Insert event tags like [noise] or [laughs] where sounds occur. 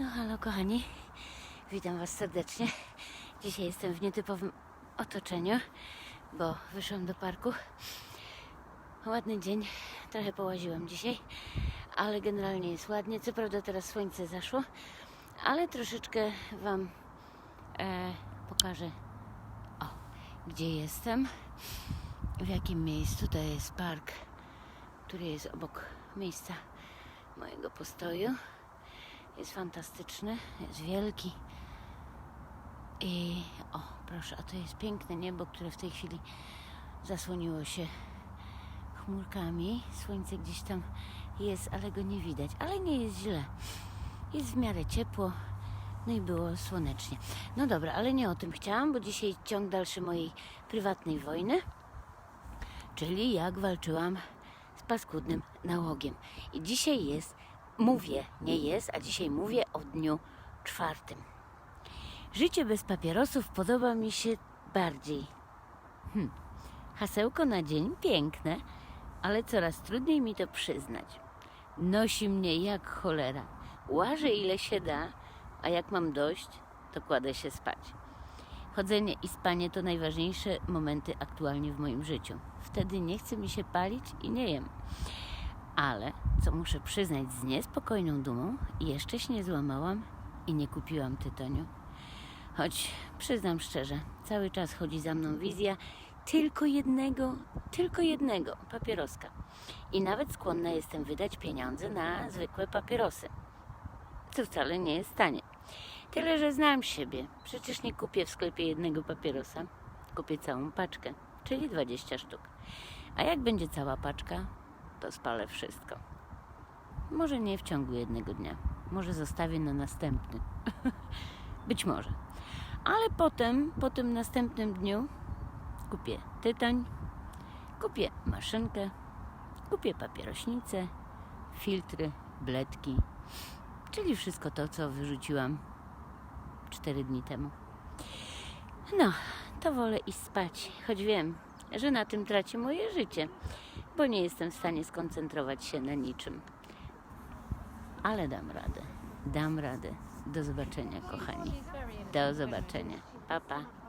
No halo kochani, witam Was serdecznie. Dzisiaj jestem w nietypowym otoczeniu, bo wyszłam do parku. Ładny dzień, trochę połaziłam dzisiaj, ale generalnie jest ładnie. Co prawda teraz słońce zaszło, ale troszeczkę Wam e, pokażę, o, gdzie jestem, w jakim miejscu. To jest park, który jest obok miejsca mojego postoju. Jest fantastyczny, jest wielki. I o, proszę, a to jest piękne niebo, które w tej chwili zasłoniło się chmurkami. Słońce gdzieś tam jest, ale go nie widać. Ale nie jest źle. Jest w miarę ciepło. No i było słonecznie. No dobra, ale nie o tym chciałam, bo dzisiaj ciąg dalszy mojej prywatnej wojny. Czyli jak walczyłam z paskudnym nałogiem. I dzisiaj jest, mówię, nie jest, a dzisiaj mówię o dniu czwartym. Życie bez papierosów podoba mi się bardziej. Hm. Hasełko na dzień piękne, ale coraz trudniej mi to przyznać. Nosi mnie jak cholera. Łażę ile się da, a jak mam dość, to kładę się spać. Chodzenie i spanie to najważniejsze momenty aktualnie w moim życiu. Wtedy nie chce mi się palić i nie jem. Ale, co muszę przyznać z niespokojną dumą, jeszcze się nie złamałam i nie kupiłam tytoniu. Choć przyznam szczerze, cały czas chodzi za mną wizja tylko jednego, tylko jednego papieroska. I nawet skłonna jestem wydać pieniądze na zwykłe papierosy. Co wcale nie jest tanie. Tyle, że znam siebie. Przecież nie kupię w sklepie jednego papierosa. Kupię całą paczkę, czyli 20 sztuk. A jak będzie cała paczka, to spalę wszystko. Może nie w ciągu jednego dnia. Może zostawię na następny. [laughs] Być może. Ale potem, po tym następnym dniu, kupię tytoń, kupię maszynkę, kupię papierośnicę, filtry, bledki, czyli wszystko to, co wyrzuciłam 4 dni temu. No, to wolę iść spać, choć wiem, że na tym traci moje życie, bo nie jestem w stanie skoncentrować się na niczym. Ale dam radę, dam radę. Do zobaczenia, kochani. Do zobaczenia. Pa, pa.